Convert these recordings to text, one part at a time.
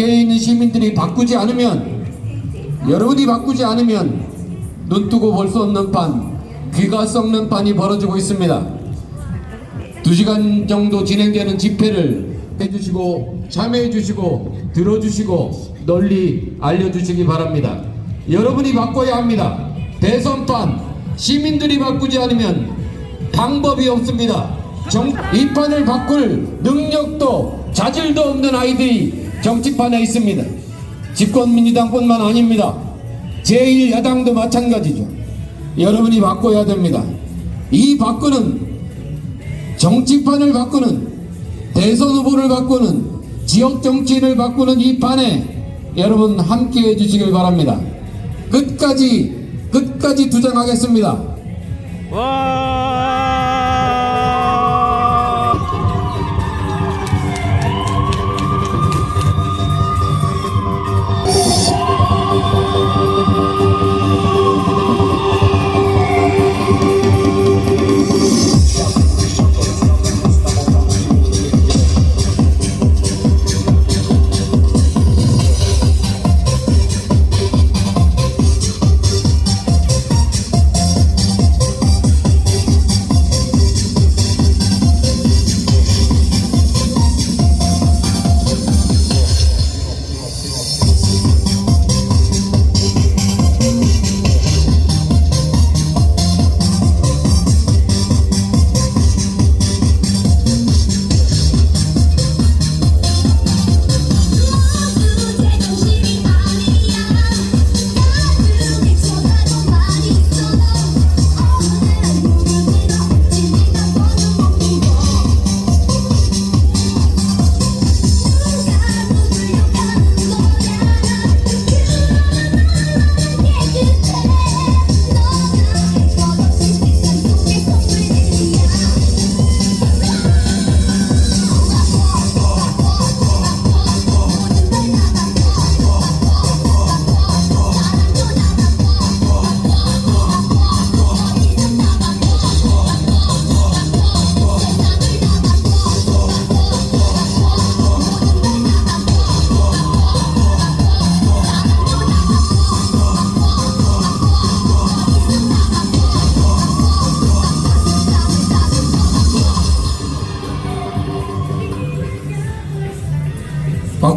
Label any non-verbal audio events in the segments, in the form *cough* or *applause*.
함께 있는 시민들이 바꾸지 않으면 여러분이 바꾸지 않으면 눈 뜨고 볼 수 없는 판 귀가 썩는 판이 벌어지고 있습니다. 두 시간 정도 진행되는 집회를 해주시고 참여해주시고 들어주시고 널리 알려주시기 바랍니다. 여러분이 바꿔야 합니다. 대선판 시민들이 바꾸지 않으면 방법이 없습니다. 정, 이 판을 바꿀 능력도 자질도 없는 아이들이 정치판에 있습니다. 집권민주당뿐만 아닙니다. 제1야당도 마찬가지죠. 여러분이 바꿔야 됩니다. 이 바꾸는 정치판을 바꾸는 대선 후보를 바꾸는 지역 정치인을 바꾸는 이 판에 여러분 함께 해 주시길 바랍니다. 끝까지 끝까지 투쟁하겠습니다. 와!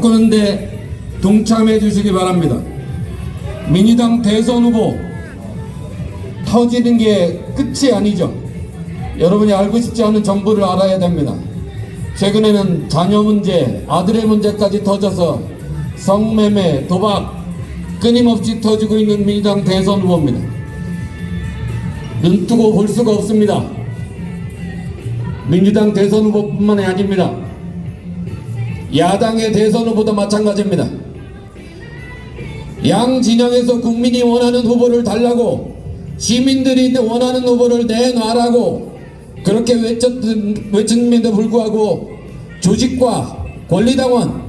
바꾸는데 동참해 주시기 바랍니다. 민주당 대선 후보 터지는 게 끝이 아니죠. 여러분이 알고 싶지 않은 정보를 알아야 됩니다. 최근에는 자녀 문제, 아들의 문제까지 터져서 성매매, 도박 끊임없이 터지고 있는 민주당 대선 후보입니다. 눈 뜨고 볼 수가 없습니다. 민주당 대선 후보뿐만이 아닙니다. 야당의 대선 후보도 마찬가지입니다. 양 진영에서 국민이 원하는 후보를 달라고 시민들이 원하는 후보를 내놔라고 그렇게 외쳤던, 외쳤음에도 불구하고 조직과 권리당원,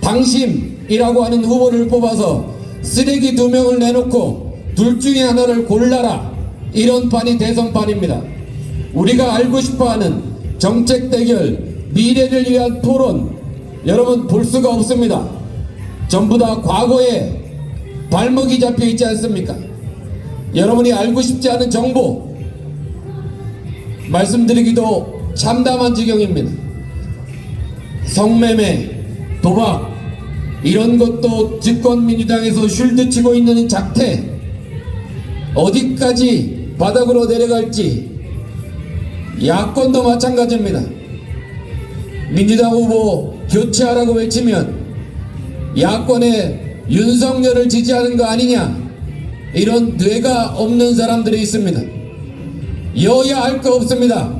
당심이라고 하는 후보를 뽑아서 쓰레기 두 명을 내놓고 둘 중에 하나를 골라라 이런 판이 대선판입니다. 우리가 알고 싶어하는 정책 대결, 미래를 위한 토론 여러분 볼 수가 없습니다. 전부 다 과거에 발목이 잡혀 있지 않습니까? 여러분이 알고 싶지 않은 정보 말씀드리기도 참담한 지경입니다. 성매매, 도박 이런 것도 집권민주당에서 쉴드 치고 있는 작태 어디까지 바닥으로 내려갈지 야권도 마찬가지입니다. 민주당 후보 교체하라고 외치면 야권의 윤석열을 지지하는 거 아니냐 이런 뇌가 없는 사람들이 있습니다. 여야 할 거 없습니다.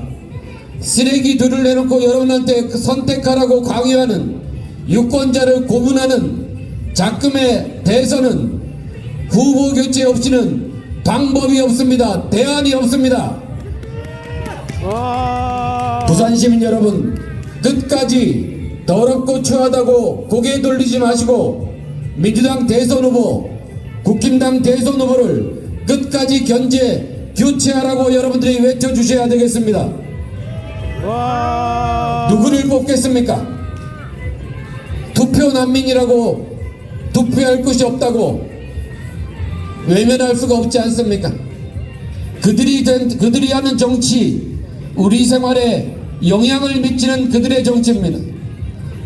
쓰레기 둘을 내놓고 여러분한테 선택하라고 강요하는 유권자를 고문하는 작금의 대선은 후보 교체 없이는 방법이 없습니다. 대안이 없습니다. 와! 부산 시민 여러분 끝까지 더럽고 추하다고 고개 돌리지 마시고 민주당 대선 후보 국힘당 대선 후보를 끝까지 견제 교체하라고 여러분들이 외쳐주셔야 되겠습니다 와! 누구를 뽑겠습니까 투표 난민이라고 투표할 것이 없다고 외면할 수가 없지 않습니까? 그들이 된, 그들이 하는 정치, 우리 생활에 영향을 미치는 그들의 정치입니다.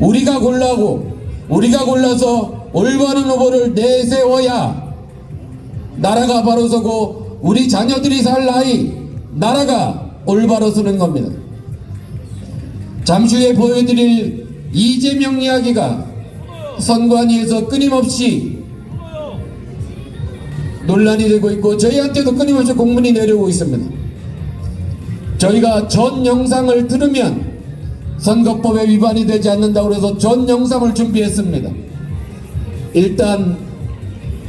우리가 골라고, 우리가 골라서 올바른 후보를 내세워야 나라가 바로 서고 우리 자녀들이 살 나이 나라가 올바로 서는 겁니다. 잠시 후에 보여드릴 이재명 이야기가 선관위에서 끊임없이 논란이 되고 있고 저희한테도 끊임없이 공문이 내려오고 있습니다. 저희가 전 영상을 들으면 선거법에 위반이 되지 않는다고 해서 전 영상을 준비했습니다. 일단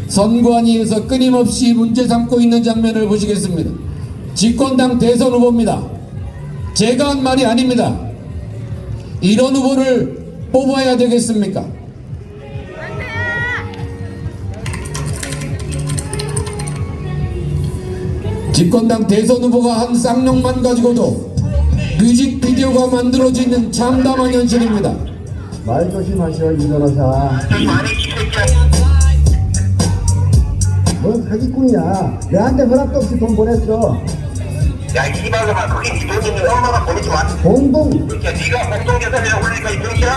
선관위에서 끊임없이 문제 삼고 있는 장면을 보시겠습니다. 집권당 대선 후보입니다. 제가 한 말이 아닙니다. 이런 후보를 뽑아야 되겠습니까? 집권당 대선 후보가 한 쌍욕만 가지고도 뮤직비디오가 만들어지는 참담한 현실입니다. 말 조심하셔 이 변호사 뭔 사기꾼이야 내한테 허락도 없이 돈 보냈어 야, 이 씨발놈아, 그게 네 돈인데 엄마가 보내지 마. 공동 야, 네가 공동재산이라고 그러니까 이 병신아.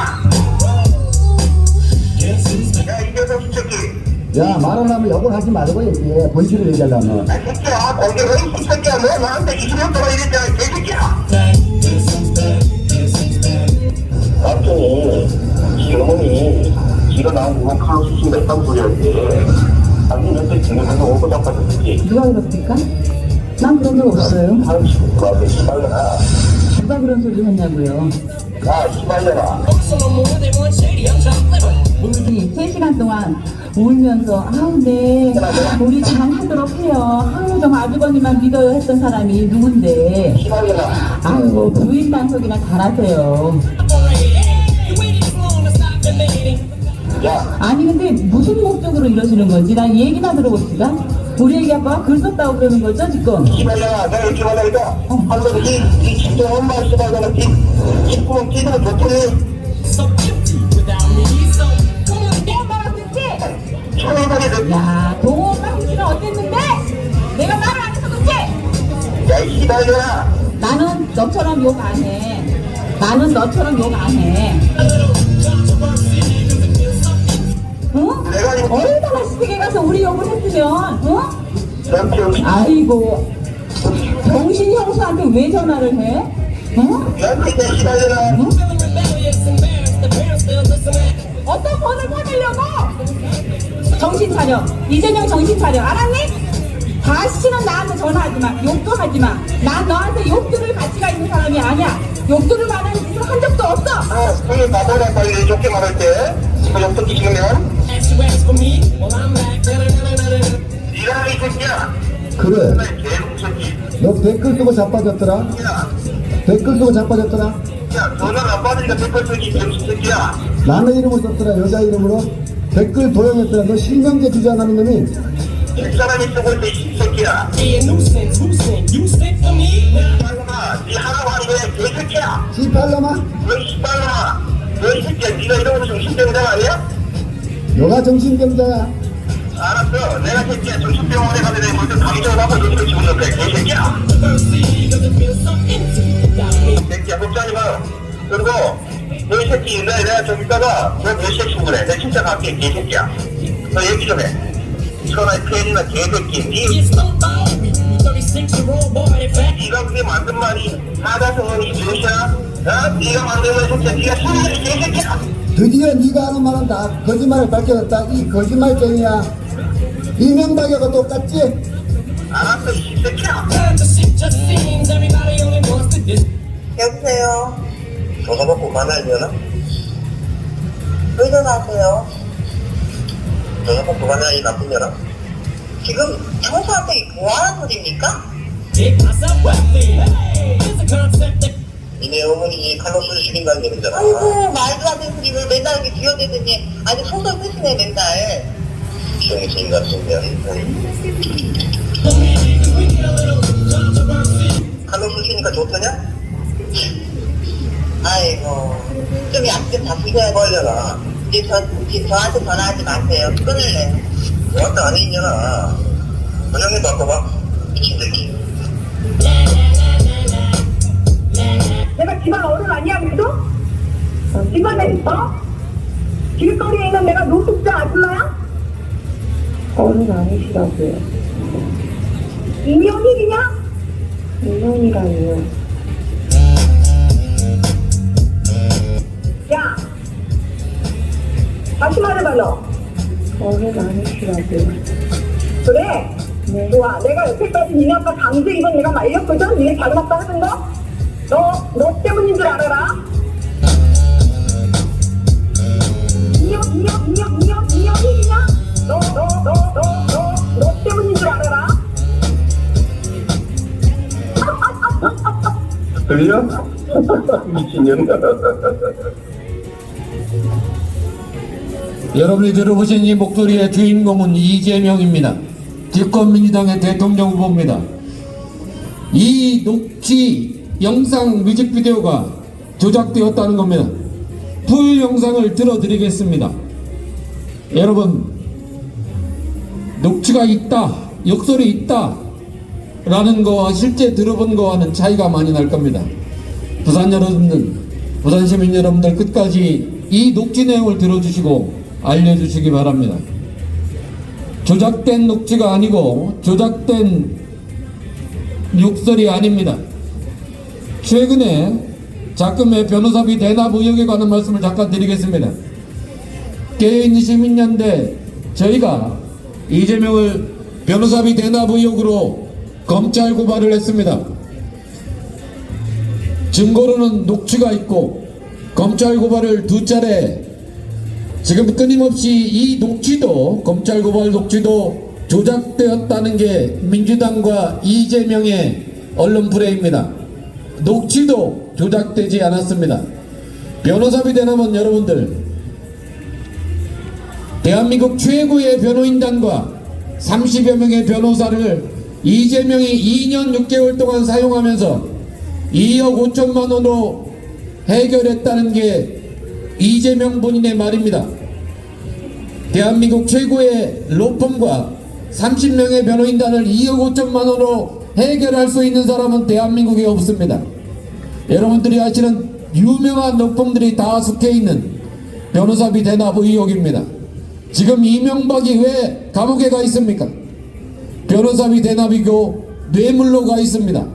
야, 이 녀석 이 새끼. 야 말하려면 욕을 하지 말고 얘기해 본실을 얘기하려면 야, 새끼야, 거기 왜이 새끼야, 너 나한테 20년 동안 이랬잖아, 이 개새끼야. 남편이 지어머니 지가 나오고 카우 수술 냈다는 소리였지. 아니, 너한테 증명해서 오고 잡아줬지. 누가 그럽니까? 난 그런 적 없어요. 카우 수술 들어와서 씨발려라. 누가 그런 소리 했냐고요. 야, 씨발려라. 우리 3시간 동안 울면서 아우 네 우리 잘 하도록 해요. 아우 좀 아주버님만 믿어요 했던 사람이 누군데 씨발려라. 아이고 부인 단속이나 잘하세요. 아니 근데 무슨 목적으로 이러시는 건지 난 얘기나 들어봅시다. 우리 애기 아빠가 글 썼다고 그러는 거죠 지금? 씨발려라. 내가 이렇게 말하니까 한번 이, 이 진짜 엄마 씨발려라. 이, 이 구멍 찌르면 좋더니 엄마가 듣지? 초인간이 됐야 동호가 씨는 어땠는데? 내가 말을 안 해서 그렇지? 야, 이 씨발려라. 나는 너처럼 욕 안 해. 나는 너처럼 욕 안 해. 응? 내가 이거 얼마나 시댁에 가서 우리 욕을 했으면, 응? 남편 아이고, 정신 형수한테 왜 전화를 해? 내. 응? 어떤 번을 받으려고? 정신 차려. 이재명 정신 차려. 알았니? 다시는 나한테 전화하지 마. 욕도 하지 마. 난 너한테 욕 들을 가치가 있는 사람이 아니야. 욕 들을 만한 짓을 한 적도 없어. 아, 형이 바보라 빨리 좋게 말할 때. 그 옆도 끼시면 니가 이 새끼야. 그래. 너 댓글 쓰고 자빠졌더라 야, 댓글 쓰고 자빠졌더라 야, 너는 안 받으니까 댓글 쓰기 병신 새끼야. 남의 이름을 썼더라 여자 이름으로 댓글 도용했더라 너 실명제 주장하는 놈이 집사람이 쓰고 있는 이 새끼야. 빨로마, 니 하라고 하는 거야, 개새끼야. 씨팔놈아 너이 씨발놈아. 너이 새끼야, 니가 이러고서 정신병자 아니야? 너가 정신병자야 알았어. 내가 새끼야 정신병원에 가서 내가 먼저 감정을 하고 너를 집어넣을게. 개새끼야. 새끼야, 복자하지 마. 그리고 너이 새끼 내가, 내가 좀 이따가 너 몇 시에 출근해? 내가 진짜 갈게, 개새끼야. 너 얘기 좀 해. 천하의 팬이나 개새끼. 니, It's no ball. 36 year old boy, in fact. 니가 그게 만든 말이 하다성은 이주시야? 어? 니가 만든 말 진짜 개새끼야. 드디어 네가 하는 말은 다 거짓말을 밝혀졌다 이 거짓말쟁이야 이명박이하고 똑같지? 알았어, 이 새끼야. Time to shit just seems everybody only wants to dis. 여보세요. 저거 먹고 만나려나? 왜 전화하세요? 저거 먹고 만나, 이 나쁜 년아? 지금 형수한테 뭐 하는 소리입니까? 니네 어머니 칼로스 죽인다는 얘기잖아. 아이고 말도 안 되는 소리를 맨날 이렇게 기어대더니 아주 소설 쓰시네 맨날. 시험이 인간 생면. 칼로스 쉬니까 좋더냐? 아이고 좀 약좀 돼. 빨려라. 이제 저, 저한테 전화하지 마세요. 끊을래요. 왔다 아니 있냐나. 부장님 바꿔봐. 미친 새끼. 내가 집안 어른 아니야 그래도? 집안에 어? 길거리에 있는 내가 노숙자 아줌마야? 어른 아니시라고요. 이명일이냐? 인연이라니요. 야 다시 말해봐 너 어른 아니시라고요. 그래? 네. 좋아 내가 여태까지 니네 아빠 강제 입원 내가 말렸거든? 니네 다른 아빠 하는 거? 너, 너 때문인 줄 알아라? 너, 너, 너, 너, 너, 너 때문인 줄 알아라 들려? *laughs* 미친년. 여러분이 들어보신 이 목소리의 주인공은 이재명입니다. 집권민주당의 대통령 후보입니다. 이 녹취 영상 뮤직비디오가 조작되었다는 겁니다. 풀 영상을 들어드리겠습니다. 여러분, 녹취가 있다, 역설이 있다, 라는 거와 실제 들어본 거와는 차이가 많이 날 겁니다. 부산 여러분들, 부산 시민 여러분들 끝까지 이 녹취 내용을 들어주시고 알려주시기 바랍니다. 조작된 녹취가 아니고 조작된 욕설이 아닙니다. 최근에 작금의 변호사비 대납 의혹에 관한 말씀을 잠깐 드리겠습니다. 개인 시민연대 저희가 이재명을 변호사비 대납 의혹으로 검찰 고발을 했습니다. 증거로는 녹취가 있고 검찰 고발을 두 차례 지금 끊임없이 이 녹취도 검찰 고발 녹취도 조작되었다는 게 민주당과 이재명의 언론 플레이입니다. 녹취도 조작되지 않았습니다. 변호사비 대납은 여러분들 대한민국 최고의 변호인단과 30여 명의 변호사를 이재명이 2년 6개월 동안 사용하면서 2억 5천만 원으로 해결했다는 게 이재명 본인의 말입니다. 대한민국 최고의 로펌과 30명의 변호인단을 2억 5천만 원으로 해결할 수 있는 사람은 대한민국에 없습니다. 여러분들이 아시는 유명한 로펌들이 다 속해 있는 변호사비 대납 의혹입니다. 지금 이명박이 왜 감옥에 가 있습니까? 변호사비 대납이고 뇌물로 가 있습니다.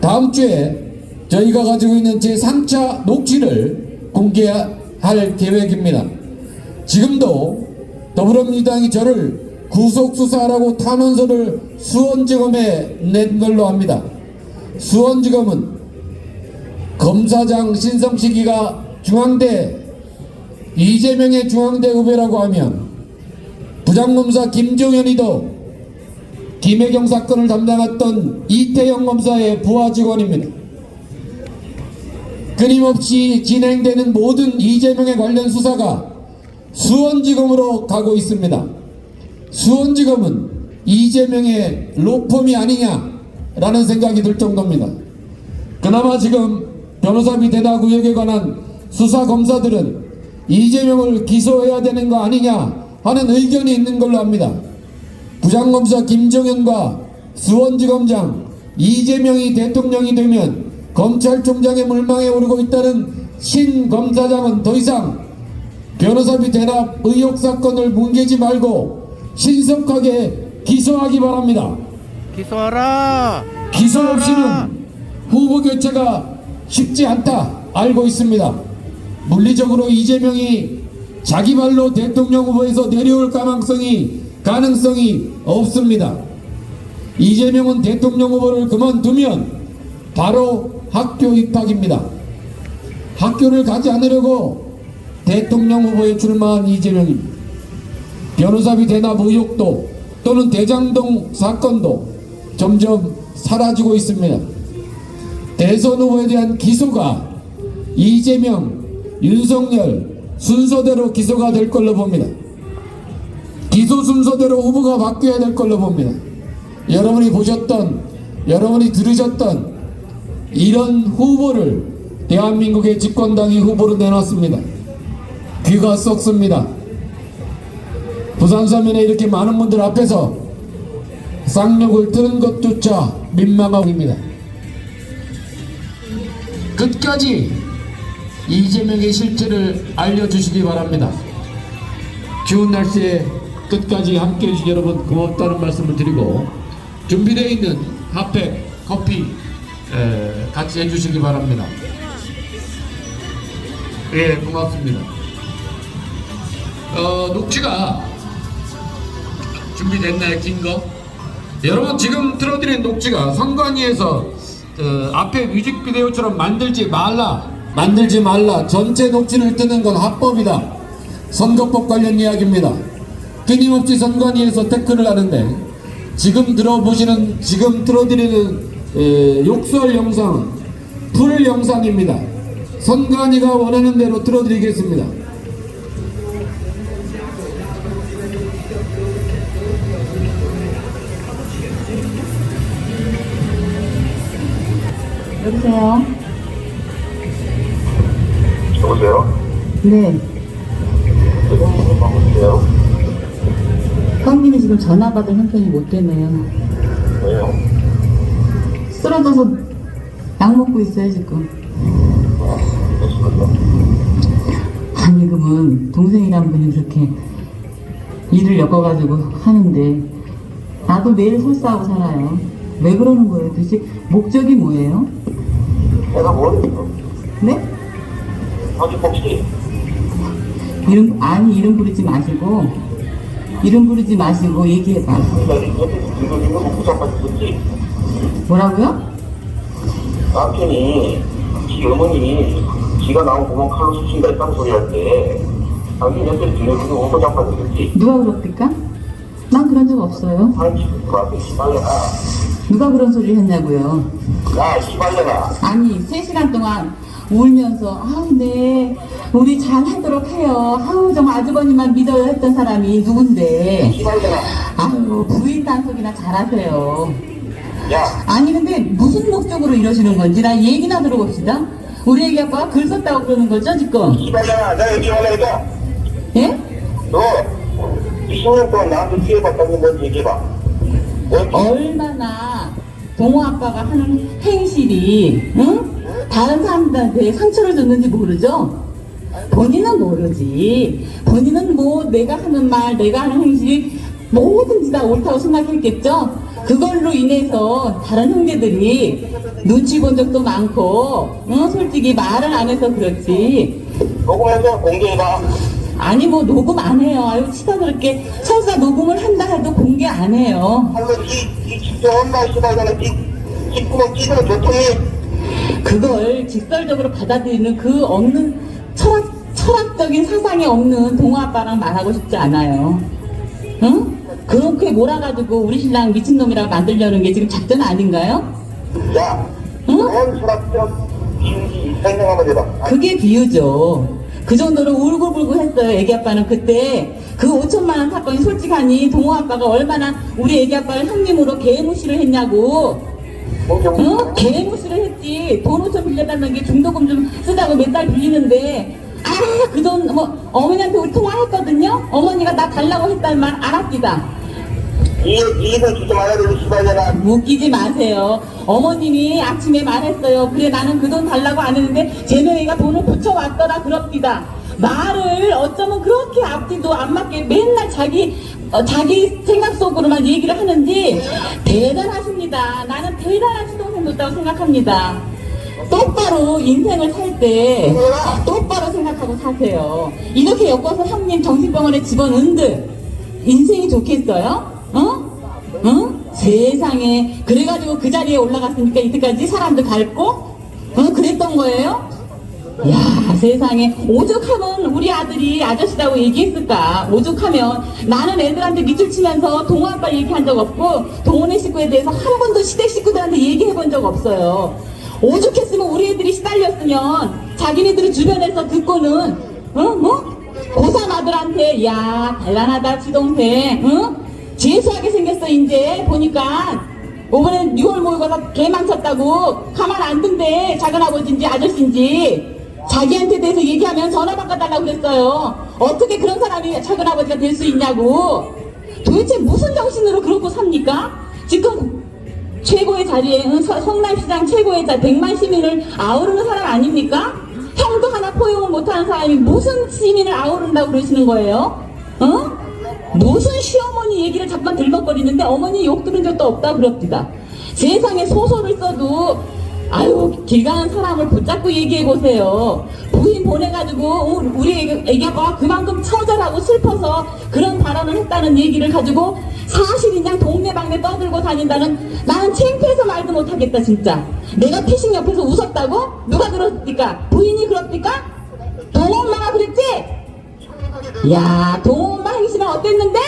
다음 주에 저희가 가지고 있는 제3차 녹취를 공개할 계획입니다. 지금도 더불어민주당이 저를 구속수사하라고 탄원서를 수원지검에 낸 걸로 합니다. 수원지검은 검사장 신성식이가 중앙대 이재명의 중앙대 후배라고 하면 부장검사 김종현이도 김혜경 사건을 담당했던 이태영 검사의 부하 직원입니다. 끊임없이 진행되는 모든 이재명에 관련 수사가 수원지검으로 가고 있습니다. 수원지검은 이재명의 로펌이 아니냐라는 생각이 들 정도입니다. 그나마 지금 변호사 비 대납 의혹에 관한 수사 검사들은 이재명을 기소해야 되는 거 아니냐 하는 의견이 있는 걸로 합니다. 부장검사 김정현과 수원지검장 이재명이 대통령이 되면 검찰총장의 물망에 오르고 있다는 신 검사장은 더 이상 변호사비 대납 의혹 사건을 뭉개지 말고 신속하게 기소하기 바랍니다. 기소하라! 기소 없이는 후보 교체가 쉽지 않다 알고 있습니다. 물리적으로 이재명이 자기 발로 대통령 후보에서 내려올 가능성이 가능성이 없습니다. 이재명은 대통령 후보를 그만두면 바로 학교 입학입니다. 학교를 가지 않으려고 대통령 후보에 출마한 이재명입니다. 변호사비 대납 의혹도 또는 대장동 사건도 점점 사라지고 있습니다. 대선 후보에 대한 기소가 이재명, 윤석열 순서대로 기소가 될 걸로 봅니다. 기소 순서대로 후보가 바뀌어야 될 걸로 봅니다. 여러분이 보셨던, 여러분이 들으셨던 이런 후보를 대한민국의 집권당이 후보로 내놨습니다. 귀가 썩습니다. 부산 서면에 이렇게 많은 분들 앞에서 쌍욕을 들은 것조차 민망합니다. 끝까지 이재명의 실체를 알려주시기 바랍니다. 추운 날씨에 끝까지 함께 해주신 여러분 고맙다는 말씀을 드리고 준비되어 있는 핫팩, 커피 에, 같이 해주시기 바랍니다. 예, 고맙습니다. 어, 녹취가 준비됐나요, 긴 거? 여러분 지금 틀어드린 녹취가 선관위에서 어, 앞에 뮤직비디오처럼 만들지 말라, 만들지 말라. 전체 녹취를 뜨는 건 합법이다. 선거법 관련 이야기입니다. 끊임없이 선관위에서 태클을 하는데 지금 들어보시는 지금 틀어드리는 에, 욕설 영상은 풀 영상입니다. 선관위가 원하는 대로 틀어드리겠습니다. 여보세요? 여보세요? 네. 여보세요? 형님이 지금 전화 받을 형편이 못 되네요. 왜요? 쓰러져서 약 먹고 있어요, 지금. 아니, 그러면 동생이란 분이 그렇게 일을 엮어가지고 하는데 나도 매일 설사하고 살아요. 왜 그러는 거예요? 도대체 목적이 뭐예요? 내가 모르겠어. 네? 어디 혹시 이름, 아니, 이름 부르지 마시고, 이름 부르지 마시고 얘기해봐. 내가 옆에서 들고 있는 거 먹고 자빠졌지? 뭐라고요? 남편이 지 어머니 지가 나온 구멍 칼로 쑤신다 했다는 소리 할때 당신 옆에 거 먹고 자빠졌지? 누가 그럽니까? 난 그런 적 없어요. 시발려나 누가 그런 소리 했냐고요. 야 시발려나 아니, 3시간 동안 울면서, 아우, 네, 우리 잘 하도록 해요. 아우, 정말 아주버님만 믿어요 했던 사람이 누군데. 시발려나 아유, 부인 단속이나 잘하세요. 야 아니, 근데 무슨 목적으로 이러시는 건지 나 얘기나 들어봅시다. 우리 애기 아빠가 글 썼다고 그러는 거죠, 지금? 시발려나 내가 여기 올라니까 예? 너 20년 동안 나한테 피해봤다는 게 뭔지 얘기해봐 얼마나 동호 아빠가 하는 행실이 응? 다른 사람들한테 상처를 줬는지 모르죠? 본인은 모르지. 본인은 뭐 내가 하는 말, 내가 하는 행실이 뭐든지 다 옳다고 생각했겠죠? 그걸로 인해서 다른 형제들이 눈치 본 적도 많고, 응? 솔직히 말을 안 해서 그렇지. 녹음해서 공개해봐 아니 뭐 녹음 안 해요. 아유 치다 그렇게 설사 녹음을 한다 해도 공개 안 해요. 할로 이, 이 진짜 엄마 시발려나 이 뒷구멍 찌르면 좋더니 그걸 직설적으로 받아들이는 그 없는 철학, 철학적인 사상이 없는 동화 아빠랑 말하고 싶지 않아요. 응? 그렇게 몰아가지고 우리 신랑 미친놈이라고 만들려는 게 지금 작전 아닌가요? 야 응? 설명 한번 해봐 그게 비유죠. 그 정도로 울고불고 했어요. 애기 아빠는 그때 그 5천만 원 사건이 솔직하니 동호 아빠가 얼마나 우리 애기 아빠를 형님으로 개무시를 했냐고. 뭔 경우 어? 개무시를 했지. 돈 5천 빌려달라는 게 중도금 좀 쓰자고 맨날 빌리는데 아, 그 돈 뭐 어머니한테 우리 통화했거든요. 어머니가 나 달라고 했다는 말 알았기다. 웃기지 마세요. 어머님이 아침에 말했어요. 그래 나는 그 돈 달라고 안 했는데 제명이가 돈을 붙여왔더라 그럽디다. 말을 어쩌면 그렇게 앞뒤도 안 맞게 맨날 자기 어, 자기 생각 속으로만 얘기를 하는지 대단하십니다. 나는 대단한 시동생 뒀다고 생각합니다. 똑바로 인생을 살 때 똑바로 생각하고 사세요. 이렇게 엮어서 형님 정신병원에 집어넣은들 인생이 좋겠어요? 어? 어? 세상에 그래가지고 그 자리에 올라갔으니까 이때까지 사람들 밟고 어? 그랬던 거예요? 야 세상에 오죽하면 우리 아들이 아저씨라고 얘기했을까 오죽하면 나는 애들한테 밑줄 치면서 동호 아빠 얘기한 적 없고 동호네 식구에 대해서 한 번도 시댁 식구들한테 얘기해 본 적 없어요 오죽했으면 우리 애들이 시달렸으면 자기네들이 주변에서 듣고는 어? 뭐? 고3 아들한테 야 단란하다 지동생 응? 재수하게 생겼어 이제 보니까 이번엔 6월 모의고사 개망쳤다고 가만 안 둔대 작은 아버지인지 아저씨인지 자기한테 대해서 얘기하면 전화 바꿔달라고 그랬어요. 어떻게 그런 사람이 작은 아버지가 될 수 있냐고. 도대체 무슨 정신으로 그러고 삽니까? 지금 최고의 자리에 성남시장 최고의 자 100만 시민을 아우르는 사람 아닙니까? 형도 하나 포용을 못하는 사람이 무슨 시민을 아우른다고 그러시는 거예요? 어? 무슨 시어머니 얘기를 잠깐 들먹거리는데 어머니 욕 들은 적도 없다 그럽니다. 세상에 소설을 써도 아유 길 가는 사람을 붙잡고 얘기해 보세요. 부인 보내가지고 어, 우리 애기- 애기가 그만큼 처절하고 슬퍼서 그런 발언을 했다는 얘기를 가지고 사실이냐 동네방네 떠들고 다닌다는 나는 창피해서 말도 못하겠다 진짜. 내가 피싱 옆에서 웃었다고? 누가 그럽니까? 부인이 그럽니까? 동엄마가 그랬지? 야 동엄마 행실은 어땠는데?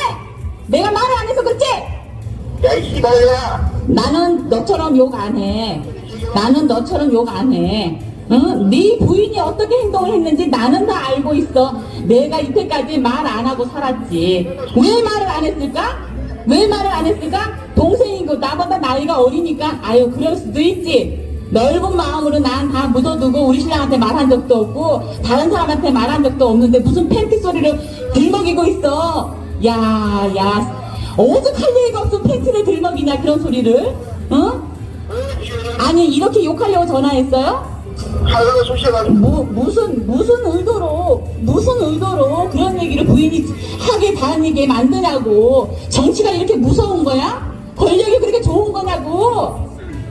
내가 말을 안 해서 그랬지? 야 이 씨발이야 나는 너처럼 욕 안 해. 나는 너처럼 욕 안 해. 응? 네 부인이 어떻게 행동을 했는지 나는 다 알고 있어. 내가 이때까지 말 안 하고 살았지. 왜 말을 안 했을까? 왜 말을 안 했을까? 동생이고 나보다 나이가 어리니까 아유 그럴 수도 있지. 넓은 마음으로 난 다 묻어두고 우리 신랑한테 말한 적도 없고 다른 사람한테 말한 적도 없는데 무슨 팬티 소리를 들먹이고 있어. 야, 야. 오죽할 얘기가 없어 팬티를 들먹이냐 그런 소리를 어? 아니 이렇게 욕하려고 전화했어요? 뭐, 무슨 무슨 의도로 무슨 의도로 그런 얘기를 부인이 하게 다니게 만드냐고 정치가 이렇게 무서운 거야? 권력이 그렇게 좋은 거냐고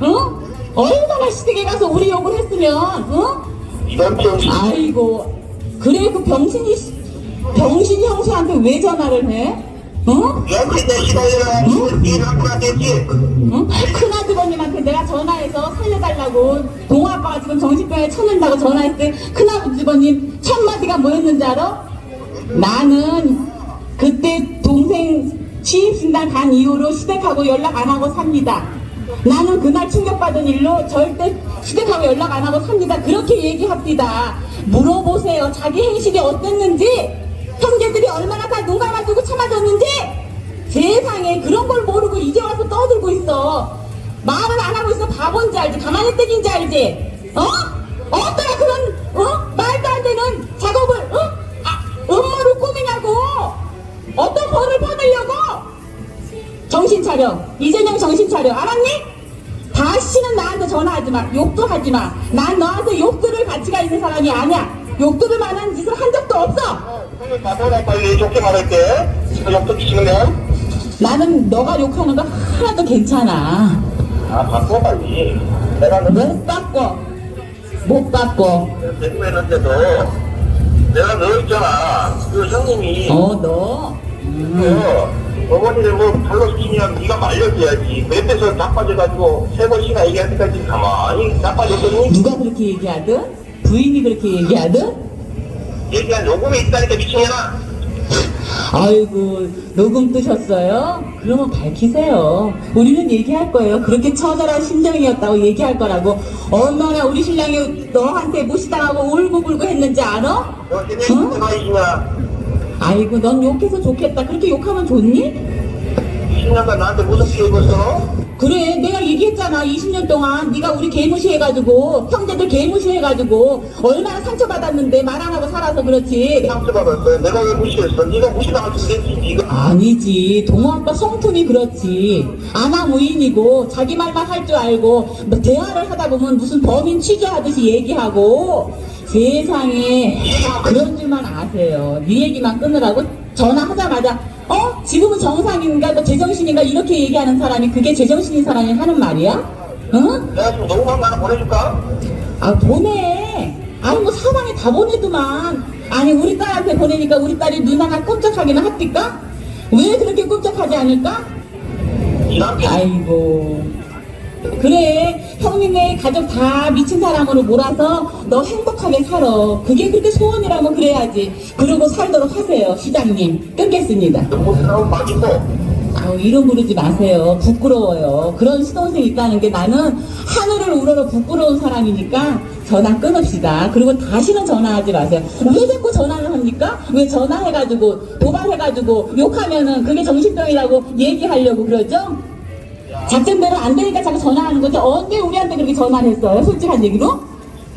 어? 얼마나 시댁에 가서 우리 욕을 했으면 어? 이런 병신 아이고 그래 그 병신이 병신 형수한테 왜 전화를 해? 어? 내 응? 큰 아주버님한테 내가 전화해서 살려달라고 동아빠가 지금 정신병에 쳐낸다고 전화했을 때 큰 아주버님 첫 마디가 뭐였는지 알아? 나는 그때 동생 취임신당 간 이후로 시댁하고 연락 안 하고 삽니다. 나는 그날 충격받은 일로 절대 시댁하고 연락 안 하고 삽니다. 그렇게 얘기합니다. 물어보세요. 자기 행실이 어땠는지 형제들이 얼마나 다 눈 감아주고 참아줬는지 세상에 그런 걸 모르고 이제 와서 떠들고 있어. 말을 안 하고 있어 바본지 알지? 가만히 떼긴지 알지? 어? 어떠나 그런 어? 말도 안 되는 작업을 어? 아, 음모를 꾸미냐고? 어떤 벌을 받으려고? 정신 차려. 이재명 정신 차려. 알았니? 다시는 나한테 전화하지 마. 욕도 하지 마. 난 너한테 욕 들을 가치가 있는 사람이 아니야. 욕 들을 만한 짓을 한 적도 없어. 바꿔라 빨리 좋게 말할게 옆에 끼시면 나는 너가 욕하는 거 하나도 괜찮아. 아 바꿔 빨리 내가 너못 바꿔. 못 바꿔. 대구 했는데도 내가 너 있잖아 그 형님이 어, 너. 그 어머니를 뭐 발로 시키면 네가 말려줘야지 맵에서 자빠져가지고 세 번씩이나 얘기할 때까지 가만히 자빠졌더니 누가 그렇게 얘기하든? 부인이 그렇게 얘기하든? 얘기한 요금이 있다니까 미친년아 아이고, 녹음 뜨셨어요? 그러면 밝히세요. 우리는 얘기할 거예요. 그렇게 처절한 심정이었다고 얘기할 거라고. 얼마나 우리 신랑이 너한테 무시당하고 울고불고 했는지 알아? 너 때문에 응? 무슨 말이냐 아이고, 넌 욕해서 좋겠다. 그렇게 욕하면 좋니? 10년간 나한테 무슨 피해 입었어? 그래 내가 얘기했잖아 20년 동안 네가 우리 개무시해가지고 형제들 개무시해가지고 얼마나 상처받았는데 말 안 하고 살아서 그렇지 상처받았어 내가 왜 무시했어? 네가 무시당했으면 됐지 네가 아니지 동호 아빠 성품이 그렇지 아나무인이고 자기 말만 할 줄 알고 뭐 대화를 하다 보면 무슨 범인 취조하듯이 얘기하고 세상에 그런 줄만 아세요 네 얘기만 끊으라고 전화하자마자 어? 지금은 정상인가 너 제정신인가 이렇게 얘기하는 사람이 그게 제정신인 사람이 하는 말이야? 응? 내가 지금 녹음한 거 하나 보내줄까? 아 보내 아니 뭐 사방에 다 보내더만 아니 우리 딸한테 보내니까 우리 딸이 눈 하나 꼼짝하기는 합니까? 왜 그렇게 꼼짝하지 않을까? 아이고 그래 형님네 가족 다 미친 사람으로 몰아서 너 행복하게 살아. 그게 그렇게 소원이라면 그래야지. 그러고 살도록 하세요 시장님. 끊겠습니다. 막이고 아우 이름 부르지 마세요. 부끄러워요. 그런 시동생 있다는 게 나는 하늘을 우러러 부끄러운 사람이니까 전화 끊읍시다. 그리고 다시는 전화하지 마세요. 왜 자꾸 전화를 합니까? 왜 전화해가지고 도발해가지고 욕하면은 그게 정신병이라고 얘기하려고 그러죠 작전대로 안 되니까 자꾸 전화하는 거죠 언제 우리한테 그렇게 전화를 했어요 솔직한 얘기로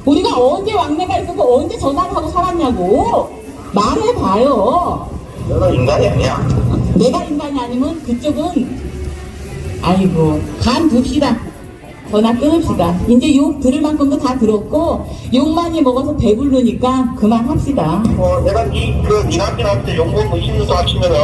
우리가 언제 왕래가 있었고 언제 전화를 하고 살았냐고 말해봐요. 너는 인간이 아니야. 내가 인간이 아니면 그쪽은 아이고 간 둡시다. 전화 끊읍시다. 이제 욕 들을 만큼도 다 들었고 욕 많이 먹어서 배부르니까 그만합시다. 어, 내가 니, 그, 니 남편한테 용돈 뭐 20년 동안 치면은,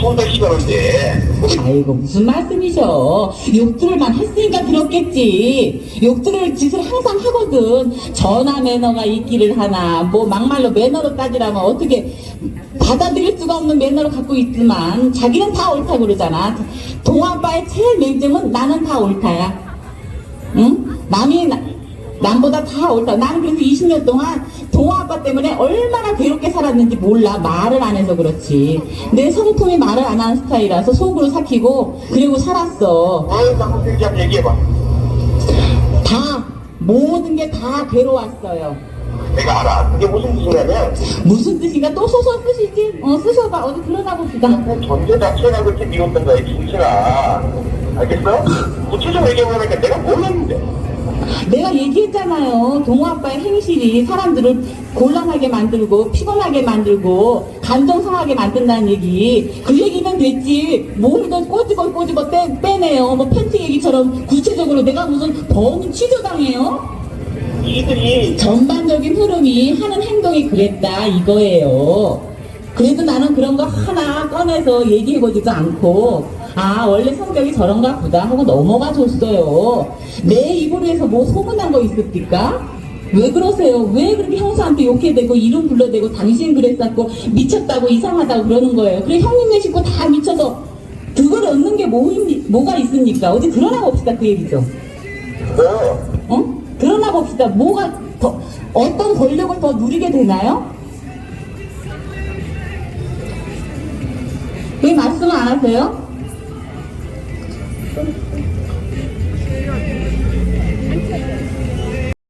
수백씩 하는데, 아이고 무슨 말씀이셔. 욕 들을만 했으니까 들었겠지. 욕 들을 짓을 항상 하거든. 전화 매너가 있기를 하나 뭐 막말로 매너로 따지라면 어떻게 받아들일 수가 없는 매너를 갖고 있지만 자기는 다 옳다 그러잖아. 동아빠의 제일 맹점은 나는 다 옳다야. 응? 남이 나- 남보다 다 옳다. 나는 그래서 20년 동안 동아 아빠 때문에 얼마나 괴롭게 살았는지 몰라. 말을 안 해서 그렇지. 내 성품이 말을 안 하는 스타일이라서 속으로 삭히고 그리고 살았어. 한번 얘기해봐. 다 모든 게 다 괴로웠어요. 내가 알아. 그게 무슨 뜻이냐면, 무슨 뜻인가 또 소설 쓰시지? 어 쓰셔봐. 어디 들어나 봅시다. 그 전제 자체가 그렇게 미웠던 거야, 진짜가. 알겠어? 구체적으로 얘기해보니까 내가 몰랐는데. 내가 얘기했잖아요. 동아빠의 행실이 사람들을 곤란하게 만들고 피곤하게 만들고 감정 상하게 만든다는 얘기. 그 얘기면 됐지. 뭘더 꼬집어 꼬집어 빼, 빼내요. 뭐 팬티 얘기처럼 구체적으로 내가 무슨 범인 취조당해요? 이들이 전반적인 흐름이 하는 행동이 그랬다 이거예요. 그래도 나는 그런 거 하나 꺼내서 얘기해보지도 않고 아 원래 성격이 저런가 보다 하고 넘어가 줬어요. 내 입으로 해서 뭐 소문난 거 있습니까? 왜 그러세요? 왜 그렇게 형수한테 욕해대고 이름 불러대고 당신 그랬었고 미쳤다고 이상하다고 그러는 거예요. 그래 형님네 식구 다 미쳐서 그걸 얻는 게 뭐, 뭐가 있습니까? 어디 드러나 봅시다 그 얘기죠. 뭐, 어? 드러나 봅시다. 뭐가 더, 어떤 권력을 더 누리게 되나요? 왜 말씀을 안 하세요? Thank you.